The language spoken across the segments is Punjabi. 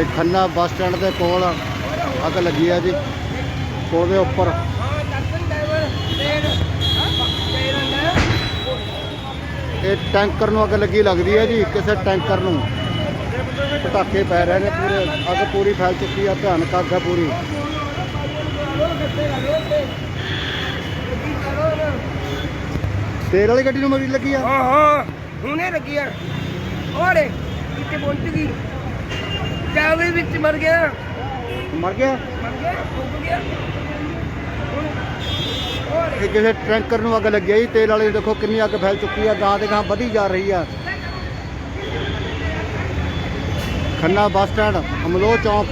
ਇਹ ਖੰਨਾ ਬੱਸ ਸਟੈਂਡ ਦੇ ਕੋਲ ਅੱਗ ਲੱਗੀ ਆ ਜੀ। ਉਹਦੇ ਉੱਪਰ। ਇਹ ਟੈਂਕਰ ਨੂੰ ਅੱਗ ਲੱਗੀ ਲੱਗਦੀ ਹੈ ਜੀ, ਕਿਸੇ ਟੈਂਕਰ ਨੂੰ। ਪਟਾਕੇ ਪੈ ਰਹੇ ਨੇ ਪੂਰੇ, ਅੱਗ ਪੂਰੀ ਫੈਲ ਚੁੱਕੀ ਆ, ਭਿਆਨਕ ਅੱਗ ਹੈ ਪੂਰੀ। ਤੇਲ ਵਾਲੀ ਗੱਡੀ ਨੂੰ ਮਰੀ ਲੱਗੀ ਆ? ਹਾਂ ਹਾਂ ਹੁਣੇ ਲੱਗੀ ਆ। ਓਰੇ ਕਿਤੇ ਪਹੁੰਚ ਗਈ। ਚਾਵੇ ਵਿੱਚ ਮਰ ਗਿਆ? ਮਰ ਗਿਆ? ਮਰ ਗਿਆ? ਡੁੱਬ ਗਿਆ? ਹੁਣ ਓਰੇ ਇਹ ਕਿਸੇ ਟੈਂਕਰ ਨੂੰ ਅੱਗ ਲੱਗੀ ਜੀ ਤੇਲ ਵਾਲੇ ਦੇਖੋ ਕਿੰਨੀ ਅੱਗ ਫੈਲ ਚੁੱਕੀ ਆ ਗਾਂ ਦੇ ਗਾਂ ਵਧੀ ਜਾ ਰਹੀ ਆ। ਖੰਨਾ ਬੱਸ ਸਟੈਂਡ ਅਮਲੋ ਚੌਂਕ।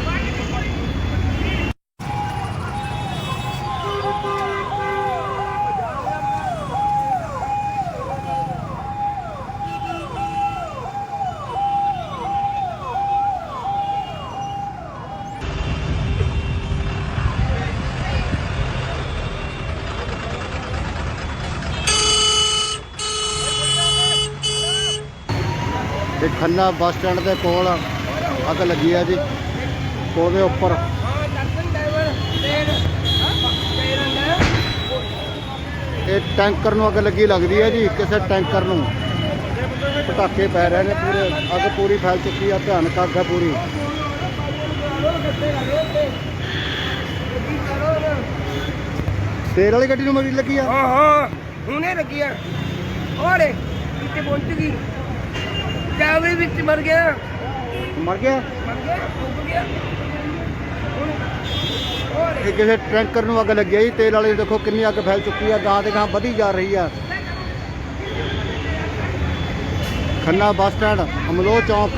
ਇਹ ਖੰਨਾ ਬੱਸ ਸਟੈਂਡ ਦੇ ਕੋਲ ਅੱਗ ਲੱਗੀ ਆ ਜੀ। ਉਹਦੇ ਉੱਪਰ। ਇਹ ਟੈਂਕਰ ਨੂੰ ਅੱਗ ਲੱਗੀ ਲੱਗਦੀ ਹੈ ਜੀ, ਕਿਸੇ ਟੈਂਕਰ ਨੂੰ। ਪਟਾਕੇ ਪੈ ਰਹੇ ਨੇ ਪੂਰੇ। ਅੱਗ ਪੂਰੀ ਫੈਲ ਚੁੱਕੀ ਆ, ਭਿਆਨਕ ਅੱਗ ਹੈ ਪੂਰੀ। ਤੇਲ ਵਾਲੀ ਗੱਡੀ ਨੂੰ ਮਰੀ ਲੱਗੀ ਆ? ਹਾਂ ਹੁਣੇ ਲੱਗੀ ਆ। ਓਰੇ ਕਿਤੇ ਪਹੁੰਚ ਗਈ। ਚਾਵੇ ਵਿੱਚ ਮਰ ਗਿਆ। ਮਰ ਗਿਆ? ਮਰ ਗਿਆ ਡੁੱਬ ਗਿਆ। ਹੁਣ ਓਰੇ ਇਹ ਕਿਸੇ ਟੈਂਕਰ ਨੂੰ ਅੱਗ ਲੱਗੀ ਜੀ ਤੇਲ ਵਾਲੇ ਦੇਖੋ ਕਿੰਨੀ ਅੱਗ ਫੈਲ ਚੁੱਕੀ ਆ ਗਾਂ ਦੇ ਗਾਂ ਵਧੀ ਜਾ ਰਹੀ ਆ। ਖੰਨਾ ਬੱਸ ਸਟੈਂਡ ਅਮਲੋ ਚੌਂਕ।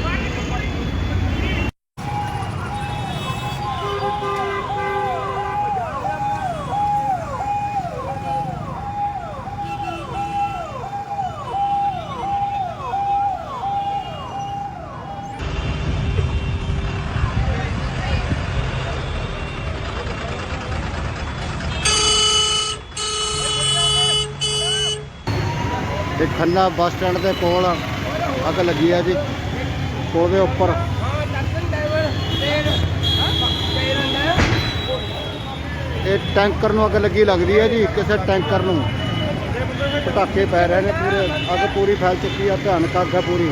ਇਹ ਖੰਨਾ ਬੱਸ ਸਟੈਂਡ ਦੇ ਕੋਲ ਅੱਗ ਲੱਗੀ ਹੈ ਜੀ। ਉਹਦੇ ਉੱਪਰ। ਇਹ ਟੈਂਕਰ ਨੂੰ ਅੱਗ ਲੱਗੀ ਲੱਗਦੀ ਹੈ ਜੀ, ਕਿਸੇ ਟੈਂਕਰ ਨੂੰ। ਪਟਾਕੇ ਪੈ ਰਹੇ ਨੇ ਪੂਰੇ। ਅੱਗ ਪੂਰੀ ਫੈਲ ਚੁੱਕੀ ਆ, ਭਿਆਨਕ ਅੱਗ ਹੈ ਪੂਰੀ।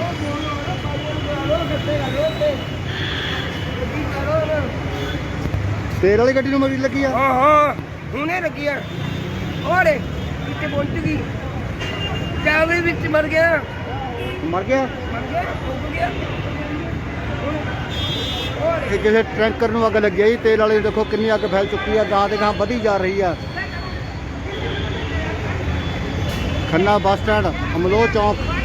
ਤੇਲ ਵਾਲੀ ਗੱਡੀ ਨੂੰ ਮਰੀ ਲੱਗੀ ਆ। ਹਾਂ ਹਾਂ ਹੁਣੇ ਲੱਗੀ ਆ। ਓਰੇ ਕਿਤੇ ਪਹੁੰਚ ਗਈ। ਚਾਵੇ ਵਿੱਚ ਮਰ ਗਿਆ। ਮਰ ਗਿਆ? ਮਰ ਗਿਆ ਡੁੱਬ ਗਿਆ। ਇਹ ਕਿਸੇ ਟੈਂਕਰ ਨੂੰ ਅੱਗ ਲੱਗੀ ਜੀ ਤੇਲ ਵਾਲੇ ਦੇਖੋ ਕਿੰਨੀ ਅੱਗ ਫੈਲ ਚੁੱਕੀ ਆ ਗਾਂ ਦੇ ਗਾਂ ਵਧੀ ਜਾ ਰਹੀ ਆ ਖੰਨਾ ਬੱਸ ਸਟੈਂਡ ਅਮਲੋ ਚੌਂਕ।